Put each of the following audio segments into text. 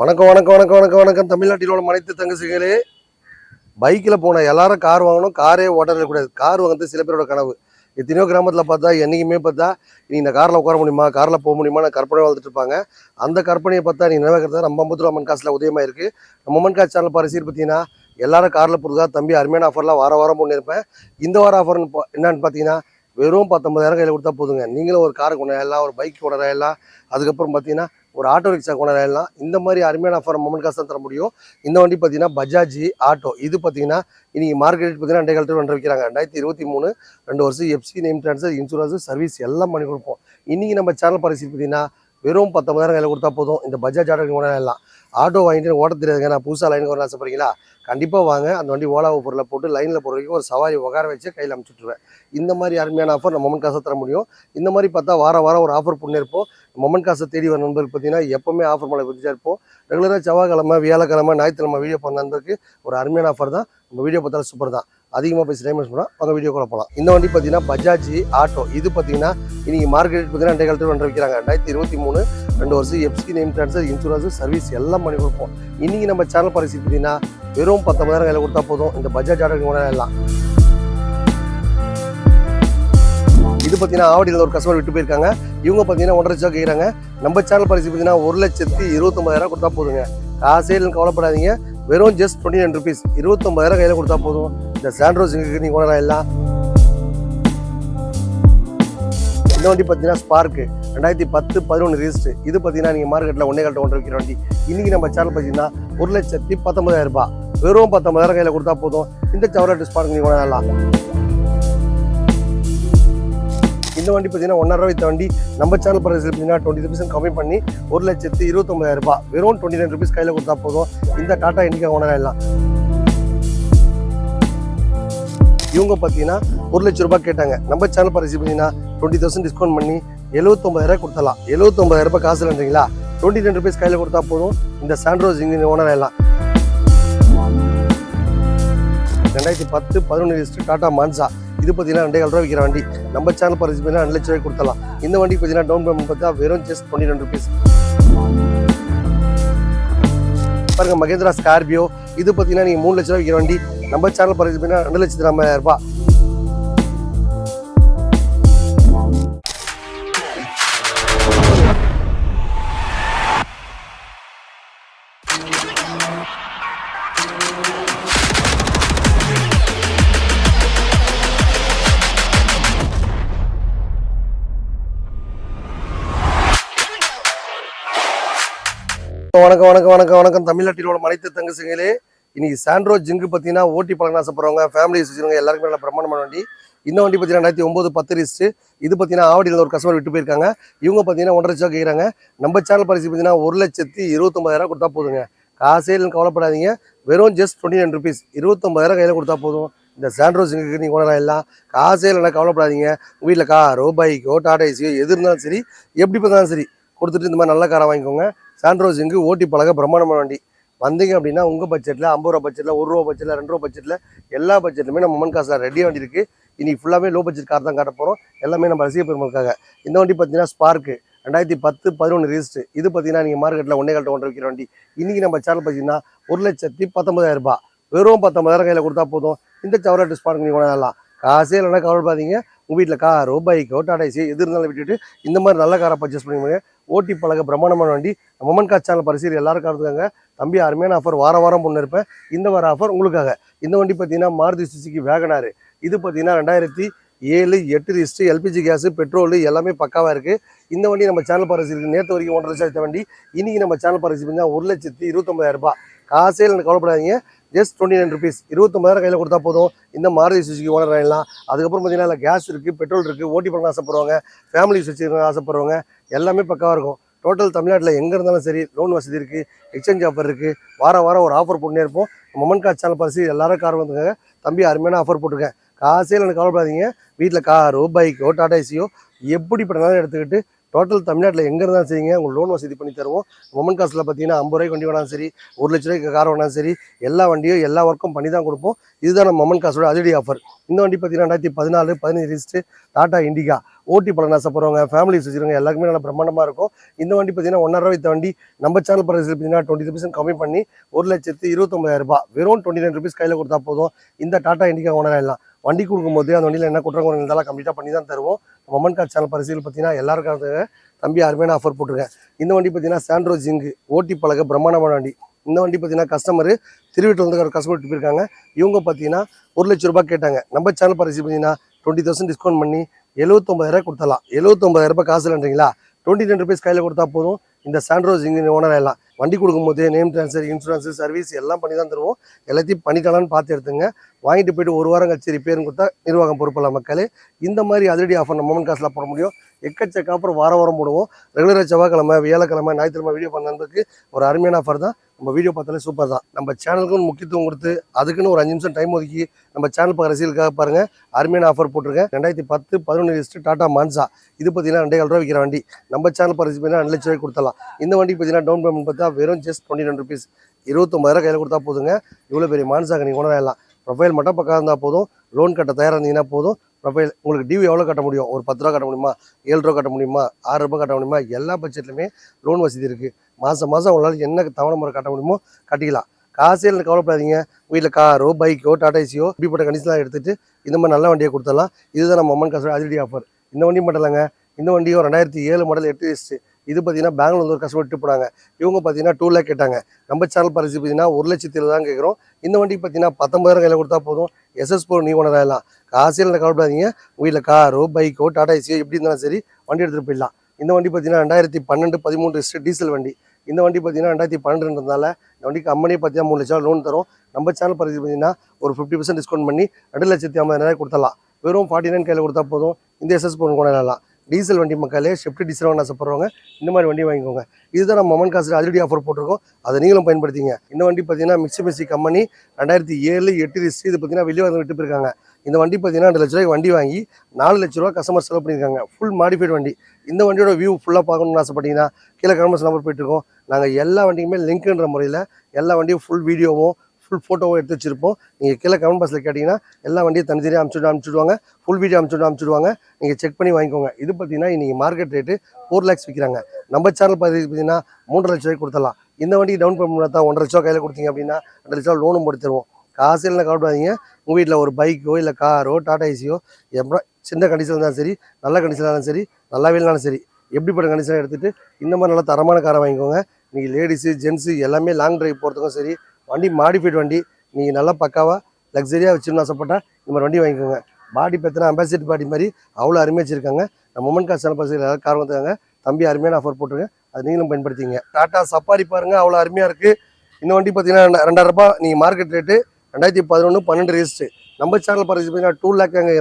வணக்கம் வணக்கம் வணக்கம் வணக்கம் வணக்கம். தமிழ்நாட்டில் உள்ள மனைத்து தங்கசிகளே பைக்கில் போன எல்லாரும் கார் வாங்கணும். காரே ஓட்டவே கூடாது. கார் வாங்குறது சில பேரோட கனவு. எத்தனையோ கிராமத்தில் பார்த்தா என்றைக்குமே பார்த்தா நீ இந்த காரில் உட்கார முடியுமா காரில் போக முடியுமா கற்பனை வாழ்ந்துட்டு இருப்பாங்க. அந்த கற்பனையை பார்த்தா நீ நினைவுக்கிறது நம்ம அம்பத்தூர் அம்மன் காசில் உதயமாக இருக்குது நம்ம அம்மன் காசு சேனல் பரிசீல் பார்த்தீங்கன்னா எல்லாரும் காரில் போகிறதா தம்பி அருமையான ஆஃபர்லாம் வார வாரம் பண்ணியிருப்பேன் இந்த வார ஆஃபர்னு என்னன்னு பார்த்தீங்கன்னா வெறும் பத்தொம்பதாயிரம் கையில் கொடுத்தா போதுங்க. நீங்களும் ஒரு காரை கொண்டு எல்லாம் ஒரு பைக் கொண்டு அதுக்கப்புறம் பார்த்தீங்கன்னா ஒரு ஆட்டோ ரிக்ஷா கொண்டு வரலாம் இந்த மாதிரி அருமையான ஆஃபர் மொமெண்ட் காசு தான் தர முடியும். இந்த வண்டி பார்த்தீங்கன்னா பஜாஜ் ஆட்டோ இது பார்த்தீங்கன்னா இன்னைக்கு மார்க்கெட் பார்த்தீங்கன்னா ரெண்டே காலத்தில் ரெண்டு விற்கிறாங்க. ரெண்டாயிரத்தி இருபத்தி மூணு ரெண்டு வருஷம் FC name transfer insurance service எல்லாம் பண்ணி கொடுப்போம். இன்னைக்கு நம்ம சேனல் பரிசு பார்த்தீங்கன்னா வெறும் பத்தொம்பதாயிரம் கையில் கொடுத்தா போதும். இந்த பஜாஜ் ஆட்டோ கொண்டு வரலாம் ஆட்டோ வாங்கிட்டு ஓட்ட தெரியாதுங்க. நான் புதுசாக லைனுக்கு வரணும் ஆசைப்படுறீங்களா? கண்டிப்பாக வாங்க. அந்த வண்டி ஓலா பொருளை போட்டு லைனில் போகிற வரைக்கும் ஒரு சவாரி உகார வச்சு கையில் அமுச்சுட்ருவேன் இந்த மாதிரி அருமையான ஆஃபர் நம்ம மொமன் காசை தர முடியும். இந்த மாதிரி பார்த்தா வார வாரம் ஒரு ஆஃபர் பண்ணியிருப்போம். மொமன் காசை தேடி வர நண்பர்கள் பார்த்தீங்கன்னா எப்போவுமே ஆஃபர் மலை குறிச்சா இருப்போம். ரெகுலராக செவ்வாய்க்கிழமை வியாழக்கிழமை ஞாயிற்றுக்கிழமை வீடியோ பண்ண நண்பருக்கு ஒரு அருமையான ஆஃபர் தான். நம்ம வீடியோ பார்த்தாலும் சூப்பர் தான். அதிகமாக பேசி டைம் வேஸ்ட் பண்ணால் அவங்க வீடியோ போகலாம் இந்த வண்டி பார்த்தீங்கன்னா பஜாஜ் ஆட்டோ இது பார்த்தீங்கன்னா இன்றைக்கி மார்க்கெட் பார்த்தீங்கன்னா ரெண்டே காலத்தில் ரெண்டு விற்கிறாங்க ரெண்டாயிரத்தி இருபத்தி மூணு ரெண்டு வருஷம் FC name transfer insurance service எல்லாம் பண்ணி கொடுப்போம். இன்னைக்கு நம்ம சேனல் பரிசு பார்த்தீங்கன்னா வெறும் பத்தொன்பதாயிரம் கையில் கொடுத்தா போதும். இந்த பஜாஜ் ஆட்டோ கூட எல்லாம். இது பார்த்தீங்கன்னா ஆவடியில் ஒரு கஸ்டமர் விட்டு போயிருக்காங்க. இவங்க பார்த்தீங்கன்னா ஒன்றரை லட்சம் கேட்குறாங்க நம்ம சேனல் பரிசு பார்த்தீங்கன்னா ஒரு லட்சத்தி இருபத்தொம்பதாயிரம் கொடுத்தா போதுங்க. காசே கவலைப்படாதீங்க. வெறும் ஜஸ்ட் டுவெண்ட்டி நைன் ருபீஸ் இருபத்தொம்பதாயிரம் கையில் கொடுத்தா போதும். இந்த சாண்ட்ரோஸ் இங்கே நீங்கள் கொண்டாடலாம் எல்லாம் இந்த வண்டி பார்த்தீங்கன்னா ஸ்பார்க்கு ரெண்டாயிரத்தி பத்து பதினொன்று ரிஜிஸ்டர் இது பார்த்தீங்கன்னா நீங்கள் மார்க்கெட்டில் ஒன்றே கட்ட ஒன்றரை விற்கிற வண்டி. இன்றைக்கி நம்ம சேனல் பார்த்தீங்கன்னா ஒரு லட்சத்தி பத்தொம்பதாயிரம் ரூபாய். வெறும் பத்தொம்பதாயிரம் கையில் கொடுத்தா போதும். இந்த சவரட் ஸ்பார்க் நீங்கள் கொண்டாடலாம் இந்த வண்டி பார்த்தீங்கன்னா ஒன்றரை வித்த வண்டி. நம்ம சேனல் பிரைஸ் பார்த்தீங்கன்னா டுவெண்ட்டி ருபீஸ் கம்மி பண்ணி ஒரு லட்சத்தி இருபத்தொம்பதாயிரம் ரூபாய். வெறும் டுவெண்ட்டி நைன் ருபீஸ் கையில் கொடுத்தா போதும். இந்த டாட்டா இண்டிகா கொண்டாடலாம் இவங்க பார்த்தீங்கன்னா ஒரு லட்ச ரூபாய் கேட்டாங்க. நம்ம சேனல் பரிசு பார்த்தீங்கன்னா டுவெண்ட்டி தௌசண்ட் டிஸ்கவுண்ட் பண்ணி எழுபத்தொம்பதாயிரம் கொடுத்தலாம் எழுபத்தொம்பதாயிரம் ரூபாய் காசு இல்லைன்றீங்களா டுவெண்ட்டி டென் ருபீஸ் கையில் கொடுத்தா போதும். இந்த சாண்ட்ரோஸ் இன்ஜின் ஓனர் எல்லாம் ரெண்டாயிரத்தி பத்து பதினொன்று லிஸ்ட் டாட்டா மான்சா இது பார்த்தீங்கன்னா ரெண்டே ரூபாய் ரூபா விற்கிற வண்டி. நம்ம சேனல் பரிசு பார்த்தீங்கன்னா ரெண்டு லட்ச ரூபாய் கொடுத்தலாம் இந்த வண்டி பார்த்தீங்கன்னா டவுன் பேமெண்ட் பார்த்தா வெறும் ஜஸ்ட் டுவெண்ட்டி ரெண்டு ருபீஸ் பாருங்க மகேந்திரா ஸ்கார்பியோ இது பார்த்தீங்கன்னா நீங்கள் மூணு லட்ச ரூபாய் விற்கிற வண்டி. நம்ம சேனல் பரிசு பார்த்தீங்கன்னா ரெண்டு லட்சத்தி ஐம்பதாயிரம் ரூபாய் வணக்கம் வணக்கம் வணக்கம் வணக்கம் தமிழ்நாட்டில் உள்ள அனைத்து தங்கச்சிங்களே இன்னைக்கு சாண்ட்ரோ ஜிங்கு பார்த்தீங்கன்னா ஓட்டி பழக்கம் ஆசைப்படுறவங்க ஃபேமிலிஸ் வச்சுருவங்க எல்லாருக்குமே நல்லா பிரமாண்டமான வண்டி. இந்த வண்டி பார்த்தீங்கன்னா ரெண்டாயிரத்தி ஒம்பது பத்து ரிஸ்ட்டு இது பார்த்தீங்கன்னா ஆவடியில் ஒரு கஸ்டமர் விட்டு போயிருக்காங்க. இவங்க பார்த்தீங்கன்னா ஒன்றரை லட்சம் கேட்குறாங்க நம்ம சேனல் பரிசு பார்த்தீங்கன்னா ஒரு லட்சத்தி இருபத்தொம்பதாயிரம் கொடுத்தா போதுங்க. காசே இல்லைன்னு கவலைப்படாதீங்க. வெறும் ஜஸ்ட் டுவெண்ட்டி நைன் ருபீஸ் இருபத்தொம்பதாயிரம் கையில் கொடுத்தா போதும். இந்த சாண்ட்ரோ ஜிங்குக்கு நீங்கள் கொண்டாட எல்லாம் காசே இல்லைன்னா கவலைப்படாதீங்க. வீட்டில் காரோ பைக்கோ டாடா ஏசியோ எது இருந்தாலும் சரி எப்படி பார்த்தாலும் சரி கொடுத்துட்டு இந்த மாதிரி நல்ல காரை வாங்கிக்கோங்க. சாண்ட்ரோ ஜிங்கு ஓட்டி பழக பிரம்மாண்டமான வண்டி. வந்தீங்க அப்படின்னா உங்கள் பட்ஜெட்டில் ஐம்பது ரூபா பட்ஜெட்டில் ஒரு ரூபா பட்ஜெட்டில் ரெண்டு ரூபா பட்ஜெட்டில் எல்லா பட்ஜெட்லுமே நம்ம மொமன் காசில் ரெடியாக வண்டி இருக்குது இன்னைக்கு ஃபுல்லாகவே லோ பட்ஜெட் கார் தான் காட்ட போகிறோம் எல்லாமே நம்ம ரசிக பெருமளுக்காக இந்த வண்டி பார்த்தீங்கன்னா ஸ்பார்க்கு ரெண்டாயிரத்தி பத்து பதினொன்று ரிஜிஸ்டர் இது பார்த்தீங்கன்னா நீங்கள் மார்க்கெட்டில் ஒன்றே கட்ட ஒன்றரை விற்கிற வண்டி. இன்னைக்கு நம்ம சேனல் பார்த்தீங்கன்னா ஒரு லட்சத்தி பத்தொம்பதாயிரம் ரூபாய். வெறும் பத்தொம்பதாயிரம் கையில் கொடுத்தா போதும். இந்த சவராட்டு ஸ்பார்க் நீங்கள் கொண்டாடலாம் காசே இல்லைன்னா கவலைப்படாதீங்க. உங்கள் வீட்டில் காரோ பைக்கோ டாடா ஏசி எது இருந்தாலும் விட்டுட்டு இந்த மாதிரி நல்ல காரை பர்ச்சேஸ் பண்ணிக்கோங்க. ஓட்டி பழக பிரம்மாண்டமான வண்டி மொமன் கார் சேனல் பரிசீல் எல்லாருக்கும் இருக்காங்க தம்பி அருமையான ஆஃபர் வார வாரம் பொண்ணு இருப்பேன் இந்த வார ஆஃபர் உங்களுக்காக. இந்த வண்டி பார்த்தீங்கன்னா மாருதி சுசுக்கி வேகனாரு. இது பார்த்தீங்கன்னா ரெண்டாயிரத்தி ஏழு எட்டு ரிஸ்ட்டு எல்பிஜி கேஸு பெட்ரோலு எல்லாமே பக்காவாக இருக்குது இந்த வண்டி நம்ம சேனல் பரிசு நேற்று வரைக்கும் ஒன்றரை லட்சம் வண்டி. இன்றைக்கி நம்ம சேனல் பரிசு பார்த்தீங்கன்னா ஒரு லட்சத்தி இருபத்தொம்பதாயிரம் ரூபாய். காசே எனக்கு கவலைப்படாதீங்க. ஜஸ்ட் டுவெண்ட்டி நைன் ருபீஸ் இருபத்தொம்பதாயிரம் கையில் கொடுத்தா போதும். இந்த மாருதி சுசுக்கி ஓனர் ஆகிடலாம் அதுக்கப்புறம் பார்த்தீங்கன்னா கேஸ் இருக்குது பெட்ரோல் இருக்குது ஓட்டி பண்ண ஆசைப்படுறவங்க ஃபேமிலி வச்சுருக்க ஆசைப்படுறவங்க எல்லாமே பக்காவாக இருக்கும். டோட்டல் தமிழ்நாட்டில் எங்கே இருந்தாலும் சரி லோன் வசதி இருக்குது எக்ஸ்சேஞ்ச் ஆஃபர் இருக்குது வார வாரம் ஒரு ஆஃபர் போட்டுனே இருப்போம். மொமன் கார் சேனல் பரிசு எல்லாரும் கார் வந்துருக்காங்க தம்பி அருமையான ஆஃபர் போட்டிருக்கேன். காசே எனக்கு கவலைப்படாதீங்க. வீட்டில் காரோ பைக்கோ டாடா ஏசியோ எப்படி பண்ணாலும் எடுத்துக்கிட்டு டோட்டல் தமிழ்நாட்டில் எங்கே இருந்தாலும் சரிங்க. உங்களுக்கு லோன் வசதி பண்ணி தருவோம். மொமன் காசில் பார்த்தீங்கன்னா ஐம்பது ரூபாய்க்கு வண்டி வேணாலும் சரி ஒரு லட்ச ரூபாய்க்கு கார் வேணாலும் சரி எல்லா வண்டியும் எல்லா ஒர்க்கும் பண்ணி தான் கொடுப்போம். இதுதான் நம்ம மொமன் காசோட அதிரடி ஆஃபர் இந்த வண்டி பார்த்தீங்கன்னா ரெண்டாயிரத்தி பதினாலு பதினஞ்சு ரிஜிஸ்ட்டு டாட்டா இண்டிகா ஓட்டி பலன் ஆசைப்படுறவங்க ஃபேமிலிஸ் வச்சுருங்க எல்லாருக்குமே நல்லா பிரம்மாண்டமாக இருக்கும். இந்த வண்டி பார்த்தீங்கன்னா ஒன்றரை ரூபாய் வித்த வண்டி நம்ம சேனல் ப்ரைஸ் பார்த்தீங்கன்னா டுவெண்ட்டி ருபீஸ் கம்மி பண்ணி ஒரு லட்சத்து இருபத்தொம்பதாயிரம் ரூபாய். வெறும் டுவெண்ட்டி நைன் ருபீஸ் கையில் கொடுத்தா போதும். இந்த டாட்டா இண்டிகா ஓனர் ஆயிடலாம் வண்டி கொடுக்கும்போது அந்த வண்டியில் என்ன குற்றம் இருந்தாலும் கம்ப்ளீட்டாக பண்ணி தான் தருவோம். மொமன் கார் சேனல் பரிசீல் பார்த்தீங்கன்னா எல்லாருக்காக தம்பி அருமையான ஆஃபர் போட்டிருக்கேன். இந்த வண்டி பார்த்தீங்கன்னா சாண்ட்ரோ ஜிங்கு ஓட்டி பழக பிரம்மாண்டமான வண்டி. இந்த வண்டி பார்த்தீங்கன்னா கஸ்டமர் திருவிட்டு வந்து ஒரு கஸ்டமர் போயிருக்காங்க. இவங்க பார்த்தீங்கன்னா ஒரு லட்ச ரூபாய் கேட்டாங்க. நம்ம சேனல் பரிசு பார்த்தீங்கன்னா டுவெண்ட்டி தௌசண்ட் டிஸ்கவுண்ட் பண்ணி எழுபத்தொம்பதாயிரம் கொடுத்தலாம் எழுபத்தொம்பதாயிரம் ரூபாய் காசு இல்லைன்றீங்களா? டுவெண்ட்டி டென் ருபீஸ் கையில் கொடுத்தா போதும். இந்த சாண்ட்ரோஸ் இங்கே ஓனர் எல்லாம் வண்டி கொடுக்கும்போது நேம் ட்ரான்ஸ்ஃபர் இன்சூரன்ஸு சர்வீஸ் எல்லாம் பண்ணி தான் தருவோம். எல்லாத்தையும் பண்ணிக்கலாம்னு பார்த்து எடுத்துங்க. வாங்கிட்டு போயிட்டு ஒரு வாரம் கழிச்சு ரிப்பேர்னு கொடுத்தா நிர்வாகம் பொறுப்பில்ல மக்களே. இந்த மாதிரி அதிரடி ஆஃபர் நம்ம மொமன் காசில் போட முடியும். எக்கச்சக்க அப்புறம் வாரம் வாரம் போடுவோம். ரெகுலராக செவ்வாய்க்கிழமை வியாழக்கிழமை ஞாயிற்றுக்கிழமை வீடியோ பண்ண நண்பருக்கு ஒரு அருமையான ஆஃபர் தான். நம்ம வீடியோ பார்த்தாலே சூப்பர் தான். நம்ம சேனலுக்கும் முக்கியத்துவம் கொடுத்து அதுக்குன்னு ஒரு அஞ்சு நிமிஷம் டைம் ஒதுக்கி நம்ம சேனல் பார்க்குற ரசிகளுக்காக பாருங்கள் அருமையான ஆஃபர் போட்டிருக்கேன். ரெண்டாயிரத்தி பத்து பதினொன்று லிஸ்ட்டு டாடா மான்சா. இது பார்த்தீங்கன்னா ரெண்டே ரூபா விற்கிற வண்டி. நம்ம சேனல் பார்த்து பார்த்தீங்கன்னா ரெண்டு லட்ச ரூபாய் கொடுத்தலாம் இந்த வண்டி பார்த்தீங்கன்னா டவுன் பேமெண்ட் பார்த்தா வெறும் ஜஸ்ட் டுவெண்ட்டி ரெண்டு ருபீஸ் இருபத்தொம்பதாயிரம் கையில் கொடுத்தா போதுங்க. இவ்வளோ பெரிய மான்சாக நீங்கள் உணரலாம் ப்ரொஃபைல் மட்டும் பக்கம் இருந்தால் போதும். லோன் கட்ட தயாராக இருந்தீங்கன்னா போதும். ப்ரொஃபைல் உங்களுக்கு டிவி எவ்வளோ கட்ட முடியும்? ஒரு பத்து ரூபா கட்ட முடியுமா? ஏழு ரூபா கட்ட முடியுமா? ஆறு கட்ட முடியுமா? எல்லா பட்ஜெட்லையுமே லோன் வசதி இருக்குது மாதம் மாதம் உங்களால் என்ன தவணை முறை கட்ட முடியுமோ கட்டிக்கலாம். காசே இல்லை கவலைப்படாதீங்க. வீட்டில் காரோ பைக்கோ டாடா ஏசியோ இப்படிப்பட்ட கண்டிஷன்லாம் எடுத்துகிட்டு இந்த மாதிரி நல்ல வண்டியை கொடுத்துடலாம். இதுதான் நம்ம அம்மன் கஸ்டமர் அதிரடி ஆஃபர் இந்த வண்டி மட்டும் இல்லைங்க. இந்த வண்டியும் ரெண்டாயிரத்தி ஏழு மாடல் எட்டு லிஸ்ட்டு இது பார்த்தீங்கன்னா பெங்களூர் வந்து ஒரு கஸ்டமர் விட்டு போனாங்க. இவங்க பார்த்தீங்கன்னா டூ லேக் கேட்டாங்க. நம்ம சேனல் பரிசு பார்த்தீங்கன்னா ஒரு லட்சத்தில் தான் கேட்குறோம் இந்த வண்டிக்கு பார்த்தீங்கன்னா பத்தொம்பதாயிரம் கையில் கொடுத்தா போதும். எஸ்எஸ் போர் நீ ஒன்று ஆகலாம் காசில் கவலைப்படாதீங்க. வீட்டில் காரோ பைக்கோ டாடா ஏசியோ எப்படி இருந்தாலும் சரி வண்டி எடுத்துகிட்டு போயிடலாம். இந்த வண்டி பார்த்தீங்கன்னா ரெண்டாயிரத்தி பன்னெண்டு பதிமூணு டீசல் வண்டி. இந்த வண்டி பார்த்தீங்கன்னா ரெண்டாயிரத்தி பன்னெண்டுன்றதுனால இந்த வண்டி கம்பெனி பார்த்தீங்கன்னா மூணு லட்சம் லோன் தரும். நம்ம சேனல் பரிசு பார்த்தீங்கன்னா ஒரு ஃபிஃப்டி பர்சன்ட் டிஸ்கவுண்ட் பண்ணி ரெண்டு லட்சத்தி ஐம்பதாயிரம் கொடுத்தலாம் வெறும் ஃபார்ட்டி நைன் கையில் கொடுத்தா போதும். இந்த எஸ்எஸ் போன் கொண்டாடலாம். டீசல் வண்டி மக்களே ஷிஃப்ட் டீசல் வாங்க ஆசைப்படுறவங்க இந்த மாதிரி வண்டி வாங்கிக்கோங்க. இதுதான் நம்ம மமன் காசு அதிரடி ஆஃபர் போட்டிருக்கோம். அதை நீங்களும் பயன்படுத்திங்க. இந்த வண்டி பார்த்தீங்கன்னா மிக்சி மிக்சி கம்பெனி ரெண்டாயிரத்தி ஏழு எட்டு ரிஸ்ட் இது பார்த்தீங்கன்னா வெளியே வந்து விட்டு போயிருக்காங்க. இந்த வண்டி பார்த்தீங்கன்னா ரெண்டு லட்ச ரூபாய்க்கு வண்டி வாங்கி நாலு லட்ச ரூபா கஸ்டமர் செலவு பண்ணியிருக்காங்க. ஃபுல் மாடிஃபைட் வண்டி. இந்த வண்டியோட வியூ ஃபுல்லாக பார்க்கணும்னு ஆசைப்பட்டீங்கன்னா கீழே கமெண்ட்ஸ் நம்பர் போயிட்டுருக்கோம் நாங்கள் எல்லா வண்டிக்குமே லிங்க்ன்ற முறையில் எல்லா வண்டியும் ஃபுல் வீடியோவும் ஃபுல் ஃபோட்டோவும் எடுத்து வச்சிருப்போம். நீங்கள் கீழே கமெண்ட் பாக்ஸில் கேட்டிங்கன்னா எல்லா வண்டியும் தனித்தனியாக அனுப்பிச்சுட்டு அனுப்பிச்சுடுவாங்க ஃபுல் வீடியோ அனுப்பிச்சுட்டு அனுப்பிச்சுடுவாங்க நீங்கள் செக் பண்ணி வாங்கிக்கோங்க. இது பார்த்தீங்கன்னா இன்றைக்கி மார்க்கெட் ரேட்டு ஃபோர் லேக்ஸ் விற்கிறாங்க நம்ம சேனல் பார்த்தீங்கன்னா மூன்றரை லட்ச ரூபாய் கொடுத்தலாம் இந்த வண்டி டவுன் பேமெண்ட் தான் ஒன்றரை லட்சம் கையில் கொடுத்தீங்க அப்படின்னா ரெண்டு லட்ச ரூபா லோனும் போட்டு தருவோம். காசு இல்லைன்னா கவலைப்படாதீங்க. உங்கள் வீட்டில் ஒரு பைக்கோ இல்லை காரோ டாடா ஏசியோ எப்படி சின்ன கண்டிஷன் இருந்தாலும் சரி நல்ல கண்டிஷனாக இருந்தாலும் சரி நல்லாவே இல்லைனாலும் சரி எப்படிப்பட்ட கண்டிஷனாக எடுத்துகிட்டு இந்த மாதிரி நல்ல தரமான காரை வாங்கிக்கோங்க. நீங்கள் லேடிஸு ஜென்ஸு எல்லாமே லாங் ட்ரைவ் போகிறதுக்கும் சரி வண்டி மாடிஃபைட் வண்டி நீங்கள் நல்லா பக்காவாக லக்ஸரியாக வச்சுன்னு ஆசைப்பட்டால் இந்த மாதிரி வண்டி வாங்கிக்கோங்க. பாடி பார்த்தீங்கன்னா அம்பாசிடர் பாடி மாதிரி அவ்வளோ அருமையாக வச்சுருக்காங்க. நம்ம மொமன் காசு சேனல் பசங்க எல்லாரும் கார் வந்துருக்காங்க தம்பி அருமையான ஆஃபர் போட்டுருக்கேன் அது நீங்களும் பயன்படுத்திங்க டாட்டா சப்பாரி பாருங்கள் அவ்வளோ அருமையாக இருக்குது இந்த வண்டி பார்த்தீங்கன்னா ரெண்டாயிரரூபா ரெண்டாயிரம் ரூபாய் நீங்கள் மார்க்கெட் ரேட்டு ரெண்டாயிரத்தி பதினொன்று பன்னெண்டு ரெஜிஸ்ட்ரு நம்ம சேனல் பரிசு பார்த்தீங்கன்னா டூ லேக் அங்கே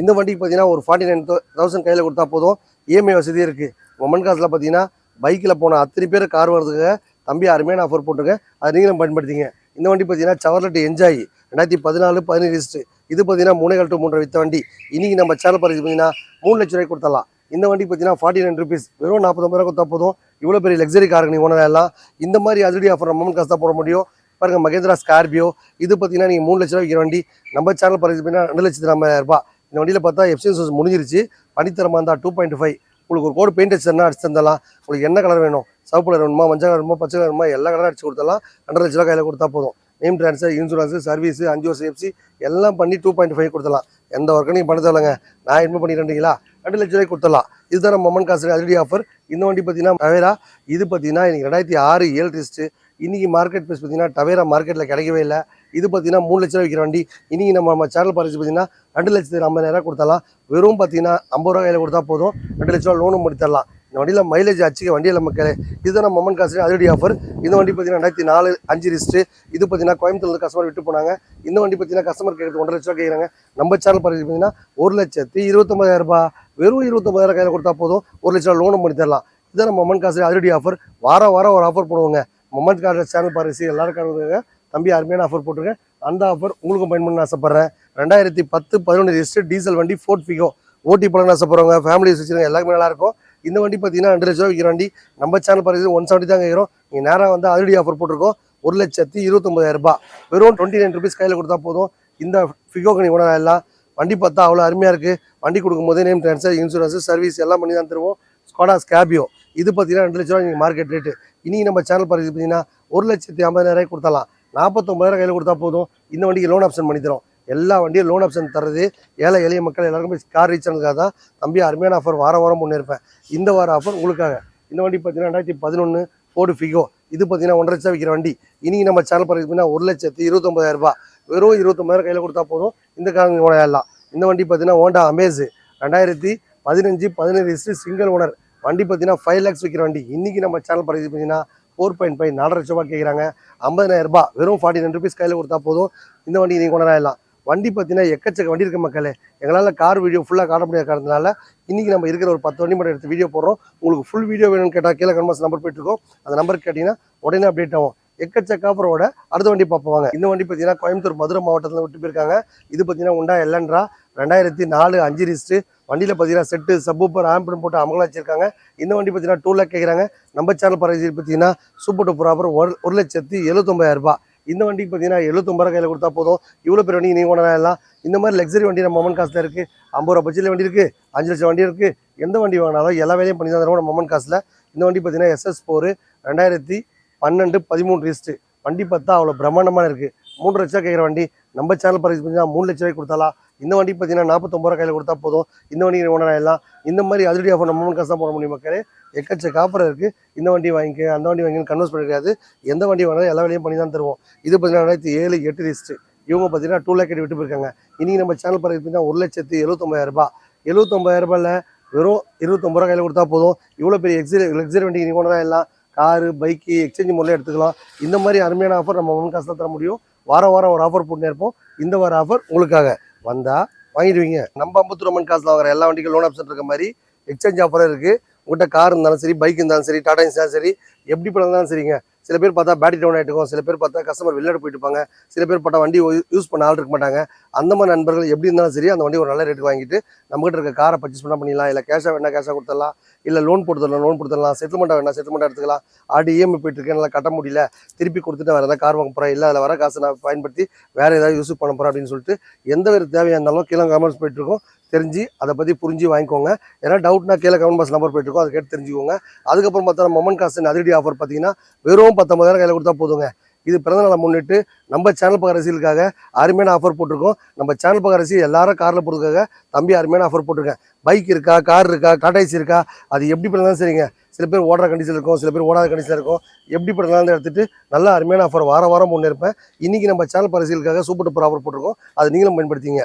இந்த வண்டிக்கு பார்த்தீங்கன்னா ஒரு ஃபார்ட்டி நைன் தௌசண்ட் கையில் கொடுத்தா போதும். இஎம்ஐ வசதி இருக்குது மொமன் காசில் பார்த்தீங்கன்னா பைக்கில் போன அத்தனை பேர் கார் வர்றதுக்கு தம்பி அருமையான ஆஃபர் போட்டிருக்கேன். அதை நீங்களும் பயன்படுத்திங்க இந்த வண்டி பார்த்தீங்கன்னா சவர்லெட் என்ஜாய் ரெண்டாயிரத்தி பதினாலு பதினேழு லிஸ்ட்டு இது பார்த்தீங்கன்னா மூணே டு மூன்றரை வித்த வண்டி. இன்னைக்கு நம்ம சேனல் பரிசு பார்த்தீங்கன்னா மூணு லட்ச ரூபாய் கொடுத்தலாம் இந்த வண்டி பார்த்தீங்கன்னா ஃபார்ட்டி நைன் ருபீஸ் வெறும் நாற்பது ரூபாய் கொடுத்தா போதும். இவ்வளோ பெரிய லக்ஸரி காருக்கு நீங்கள் ஓனரெல்லாம் இந்த மாதிரி அதிரடி ஆஃபர் நம்ம காசு தான் போட முடியும். பாருங்க மகேந்திரா ஸ்கார்பியோ இது பார்த்தீங்கன்னா நீங்கள் மூணு லட்ச ரூபா விற்கிற வண்டி. நம்ம சேனல் பார்த்தீங்கன்னா ரெண்டு லட்சத்தி ஐம்பதாயிரம் ரூபாய். இந்த வண்டியில் பார்த்தா எஃப்சி முடிஞ்சிருச்சு. பனித்தரமாக இருந்தால் டூ பாயிண்ட் ஃபைவ் உங்களுக்கு ஒரு கோடு பெயிண்ட் அடிச்சுனா அடிச்சு தந்தலாம். உங்களுக்கு என்ன கலர் வேணும்? சிவப்பு கலர் வேணுமா? மஞ்சள் கலர் வேணுமா? பச்சை கலர் வேணுமா? எல்லா கலரும் அடிச்சு கொடுத்தலாம் ரெண்டரை லட்ச ரூபா கையில் கொடுத்தா போதும். நேம் ட்ரான்ஸ்ஃபர் இன்சூரன்ஸ் சர்வீஸ் அஞ்சோ சேஃப்சி எல்லாம் பண்ணி டூ பாயிண்ட் ஃபைவ் கொடுத்தலாம் எந்த ஒர்க்கும் நீங்கள் பண்ண தேவைங்க நான் என்ன பண்ணிட்டீங்களா ரெண்டு லட்ச ரூபாய் கொடுத்தலாம் இதுதான் நம்ம மொமன் காசு அதிரடி ஆஃபர் இந்த வண்டி பார்த்தீங்கன்னா டவேரா இது பார்த்தீங்கன்னா இன்னைக்கு ரெண்டாயிரத்தி ஆறு ஏழு டெஸ்ட்டு இன்றைக்கி மார்க்கெட் ப்ரைஸ் பார்த்தீங்கன்னா டவேரா மார்க்கெட்டில் கிடைக்கவே இல்லை. இது பார்த்தீங்கன்னா மூணு லட்ச ரூபா விற்கிற வண்டி. இன்றைக்கி நம்ம நம்ம சேனல் பரிசு பார்த்தீங்கன்னா ரெண்டு லட்சத்து ஐம்பதாயிரம் கொடுத்தாலாம். வெறும் பார்த்தீங்கன்னா ஐம்பது ரூபா கையில் கொடுத்தா போதும். ரெண்டு லட்ச ரூபா லோனும் முடித்தரலாம் இந்த வண்டியில் மைலேஜ் அச்சுக்க வண்டியில் மக்களே இதுதான் நம்ம மொமன் காசு. அதிரடி ஆஃபர் இந்த வண்டி பார்த்தீங்கன்னா ரெண்டாயிரத்தி நாலு அஞ்சு ரிஸ்ட்டு இது பார்த்தீங்கன்னா கோயம்புத்தூர்ல கஸ்டமர் விட்டு போனாங்க. இந்த வண்டி பார்த்தீங்கன்னா கஸ்டமர் கேட்குறது ஒன்றரை லட்ச ரூபா கேட்குறாங்க நம்ம சேனல் பரிசு பார்த்தீங்கன்னா ஒரு லட்சத்தி இருபத்தொம்பதாயிரம் ரூபாய். வெறும் இருபத்தொம்பதாயிரம் கையில் கொடுத்தா போதும். ஒரு லட்ச ரூபா லோனும் பண்ணி தரலாம். இதுதான் நம்ம மம்மன் காசு. அதிரடி ஆஃபர் வாரம் வாரம் ஒரு ஆஃபர் போடுவோங்க. மொமெண்ட் கார்டு சேனல் பரிசு எல்லாருக்காக தம்பி அருமையான ஆஃபர் போட்டிருக்கேன். அந்த ஆஃபர் உங்களுக்கும் பயன்படுத்த ஆசைப்பட்றேன். ரெண்டாயிரத்தி பத்து பதினொன்று லிஸ்ட்டு டீசல் வண்டி ஃபோர்ட் ஃபிகோ ஓட்டி பழம் ஆசைப்படுறவங்க ஃபேமிலிஸ் வச்சுருங்க எல்லாருமே நல்லாயிருக்கும் இந்த வண்டி பார்த்தீங்கன்னா ரெண்டு லட்ச ரூபா விற்கிற வண்டி. நம்ம சேனல் பரிசு ஒன் செவன்ட்டி தான் கேட்குறோம் நீங்கள் நேராக வந்து அதிரடி ஆஃபர் போட்டிருக்கோம். ஒரு லட்சத்தி இருபத்தொம்பதாயிரம் ரூபாய். வெறும் டுவெண்ட்டி நைன் ருபீஸ் கையில் கொடுத்தா போதும். இந்த ஃபிகோக்கு நீங்கள் உணர எல்லாம். வண்டி பார்த்தா அவ்வளோ அருமையாக இருக்குது வண்டி கொடுக்கும்போது நேம் ட்ரான்ஸ்ஃபர் இன்சூரன்ஸ் சர்வீஸ் எல்லாம் பண்ணி தான் தருவோம். ஸ்காடா ஸ்கேபியோ இது பார்த்தீங்கன்னா ரெண்டு லட்ச ரூபா நீங்கள் மார்க்கெட் ரேட்டு இன்றைக்கி நம்ம சேனல் பார்த்து பார்த்தீங்கன்னா ஒரு லட்சத்தி ஐம்பதாயிரம் கொடுத்தலாம் நாற்பத்தொம்பதாயிரம் கையில் கொடுத்தா போதும். இந்த வண்டிக்கு லோன் ஆப்ஷன் பண்ணி தரோம் எல்லா வண்டியும் லோன் ஆப்ஷன் தர்றது ஏழை எளிய மக்கள் எல்லாருக்குமே கார் ரீச் ஆனதுக்காக தான் தம்பி அருமையான ஆஃபர் வாரம் வாரம் முன்னேற்பேன் இந்த வார ஆஃபர் உங்களுக்காக. இந்த வண்டி பார்த்தீங்கன்னா ரெண்டாயிரத்தி பதினொன்று ஃபோர்டு ஃபிகோ இது பார்த்தீங்கன்னா ஒன்றரை லட்சம் விற்கிற வண்டி. இன்றைக்கி நம்ம சேனல் பரிசு பார்த்தீங்கன்னா ஒரு லட்சத்தி இருபத்தொம்பதாயிரம் ரூபாய். வெறும் இருபத்தொம்பதாயிரம் கையில் கொடுத்தா போதும். இந்த காரணம் ஓடையெல்லாம் இந்த வண்டி பார்த்தீங்கன்னா ஹோண்டா அமேஸு ரெண்டாயிரத்தி பதினஞ்சு பதினேழு ரிஸ்ட்டு சிங்கிள் ஓனர் வண்டி பார்த்தீங்கன்னா ஃபைவ் லேக்ஸ் விற்கிற வண்டி. இன்றைக்கி நம்ம சேனல் பரிசு பார்த்தீங்கன்னா ஃபோர் பாயிண்ட் ஃபைவ் நாலரை லட்ச ரூபாய் கேட்குறாங்க ஐம்பதாயிரம் ரூபாய் வெறும் ஃபார்ட்டி நைன் ருபீஸ் கையில் கொடுத்தா போதும். இந்த வண்டி நீங்கள் கொண்டாடலாம் வண்டி பார்த்தீங்கன்னா எக்கச்சக்க வண்டி இருக்க மக்களே. எங்களால் கார் வீடியோ ஃபுல்லாக காட்ட முடியாத காரணத்தினால இன்றைக்கி நம்ம இருக்கிற ஒரு பத்து வண்டி மட்டும் எடுத்து வீடியோ போடுறோம். உங்களுக்கு ஃபுல் வீடியோ வேணும்னு கேட்டால் கீழே கன்மாஸ் நம்பர் போயிட்டுருக்கோம் அந்த நம்பர் கேட்டிங்கன்னா உடனே அப்டேட் ஆகும். எக்கச்சக்க ஆஃபரோட அடுத்த வண்டி பார்ப்பாங்க இந்த வண்டி பார்த்தீங்கன்னா கோயம்புத்தூர் மதுரை மாவட்டத்தில் விட்டு போயிருக்காங்க. இது பார்த்தீங்கன்னா உண்டா எல்லன்றா ரெண்டாயிரத்தி நாலு அஞ்சு ரிஸ்ட்டு வண்டியில் பார்த்தீங்கன்னா செட்டு சப்பூப்பர் ஆம்பிள் போட்டு அமங்கலம் வச்சிருக்காங்க. இந்த வண்டி பார்த்தீங்கன்னா டூ லேக் கேட்குறாங்க நம்ம சேனல் பறவை பார்த்தீங்கன்னா சூப்பர் டூப்பர் ஆஃபர் ஒரு ஒரு லட்சத்தி எழுபத்தொம்பதாயிரரூபா இந்த வண்டிக்கு பார்த்தீங்கன்னா எழுபத்தொம்பது கையில் கொடுத்தா போதும். இவ்வளோ பெரிய வண்டி நீங்கள் கொண்டாடலாம் இந்த மாதிரி லக்ஸரி வண்டி நம்ம மொமன் காசில் இருக்குது ஐம்பது ரூபா பட்ஜெட்டில் வண்டி இருக்குது அஞ்சு லட்சம் வண்டி இருக்குது எந்த வண்டி வாங்கினாலும் எல்லா வேலையும் பண்ணி தான் தருவோம் நம்ம மொமன் காசில் இந்த வண்டி பார்த்தீங்கன்னா எஸ்எஸ் ஃபோரு ரெண்டாயிரத்தி பன்னெண்டு பதிமூணு ரிஸ்ட்டு வண்டி பார்த்தா அவ்வளோ பிரம்மாண்டமாக இருக்குது மூன்று லட்சம் கேட்குற வண்டி. நம்ம சேனல் பரிசு பண்ணால் மூணு லட்ச ரூபாய்க்கு கொடுத்தாலா? இந்த வண்டி பார்த்தீங்கன்னா நாற்பத்தொம்பது ரூபா கையில் கொடுத்தா போதும். இந்த வண்டி ஒன்றா இந்த மாதிரி அதிரடி ஆஃபர் நம்ம மூணு காசு தான் போட முடியும் மக்களே. எக்கச்சக்க ஆஃபர் இருக்குது இந்த வண்டி வாங்கிக்க அந்த வண்டி வாங்கின்னு கன்வெர்ஸ் பண்ணிருக்காது எந்த வண்டி வாங்கினாலும் எல்லா வேலையும் பண்ணி தான் தருவோம். இது பார்த்தீங்கன்னா ரெண்டாயிரத்தி ஏழு எட்டு லிஸ்ட்டு இவங்க பார்த்தீங்கன்னா டூ லேக் விட்டு போயிருக்காங்க. இன்றைக்கி நம்ம சேனல் பரிசு பார்த்தீங்கன்னா ஒரு லட்சத்து எழுபத்தொம்பதாயிரம் ரூபாய். எழுபத்தொம்பதாயிரம் ரூபாயில் வெறும் இருபத்தொம்பது ரூபா கையில் கொடுத்தா போதும். இவ்வளோ பெரிய எக்ஸரி லக்ஸரி வண்டி நீங்கள் கொண்டு எல்லாம். காரு பைக்கு எக்ஸ்சேஞ்ச் முறையில் எடுத்துக்கலாம். இந்த மாதிரி அருமையான ஆஃபர் நம்ம ஒன் காசு தான் தர முடியும். வாரம் வாரம் ஒரு ஆஃபர் போட்டுனே இருப்போம். இந்த வார ஆஃபர் உங்களுக்காக. வந்தால் வாங்கிடுவீங்க. நம்ம ஐம்பத்தூர் மன் காசில் வாங்குற எல்லா வண்டிக்கும் லோன் ஆப்ஷன் இருக்க மாதிரி எக்ஸ்சேஞ்ச் ஆஃபரும் இருக்குது உங்கள்கிட்ட கார் இருந்தாலும் சரி பைக் இருந்தாலும் சரி டாடா இருந்தாலும் சரி எப்படி பண்ணாலும் சரிங்க. சில பேர் பார்த்தா பேட்டரி டவுன் ஆகிட்டிருக்கும் சில பேர் பார்த்தா கஸ்டமர் வெளிநாடு போயிட்டு இருப்பாங்க. சில பேர் பார்த்தா வண்டி யூஸ் பண்ண ஆள் இருக்க மாட்டாங்க. அந்த மாதிரி நண்பர்கள் எப்படி இருந்தாலும் சரி அந்த வண்டி ஒரு நல்ல ரேட்டுக்கு வாங்கிட்டு நம்மகிட்ட இருக்க காரை பர்ச்சேஸ் பண்ண பண்ணிடலாம். இல்லை கேஷாக வேணா கேஷாக கொடுத்துடலாம். இல்லை லோன் போட்டுதரலாம் லோன் கொடுத்துடலாம் செட்டில்மெண்ட் வேணா செட்டில்மெண்ட் எடுத்துக்கலாம். ஆடி இஎம்ஐ போயிட்டு இருக்கேன் நல்லா கட்ட முடியல. திருப்பி கொடுத்துட்டு வேறு ஏதாவது கார் வாங்க போகிறேன் இல்லை அதில் வர காசை நான் பயன்படுத்தி வேறு ஏதாவது யூஸ் பண்ண போகிறேன் அப்படின்னு சொல்லிட்டு எந்த ஒரு தேவையாக இருந்தாலும் கீழே கமெண்ட்ஸ் போயிட்டுருக்கோம் தெரிஞ்சு அதை பற்றி புரிஞ்சு வாங்கிக்கோங்க. ஏன்னா டவுட்னா கீழே கமெண்ட் பாக்ஸ் நம்பர் போயிட்டுருக்கோம் அதை கேட்டு தெரிஞ்சுக்கோங்க. அதுக்கப்புறம் பார்த்தா மொமன் காசு அதிரடி ஆஃபர் பார்த்தீங்கன்னா வெறும் பத்தொம்பதாயிரம் கையில் கொடுத்தா போதுங்க. இது பிறந்தநாளை முன்னிட்டு நம்ம சேனல் பக்க ரசிகளுக்காக அருமையான ஆஃபர் போட்டிருக்கோம். நம்ம சேனல் பக்க ரசி எல்லாரும் காரில் போகிறதுக்காக தம்பி அருமையான ஆஃபர் போட்டிருக்கேன். பைக் இருக்கா கார் இருக்கா காட்டாய்ச்சி இருக்கா அது எப்படி பண்ணாலும் சரிங்க. சில பேர் ஓடுற கண்டிஷன் இருக்கும் சில பேர் ஓடாத கண்டிஷன் இருக்கும். எப்படி பண்ணலாம்னு எடுத்துகிட்டு நல்ல அருமையான ஆஃபர் வாரம் வாரம் முன்னேற்பேன் இன்றைக்கி நம்ம சேனல் பரிசீலுக்காக சூப்பர் டூப்பர் ஆஃபர் போட்டிருக்கோம். அது நீங்களும் பயன்படுத்திங்க.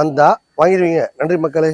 வந்தால் வாங்கிடுவீங்க. நன்றி மக்களே.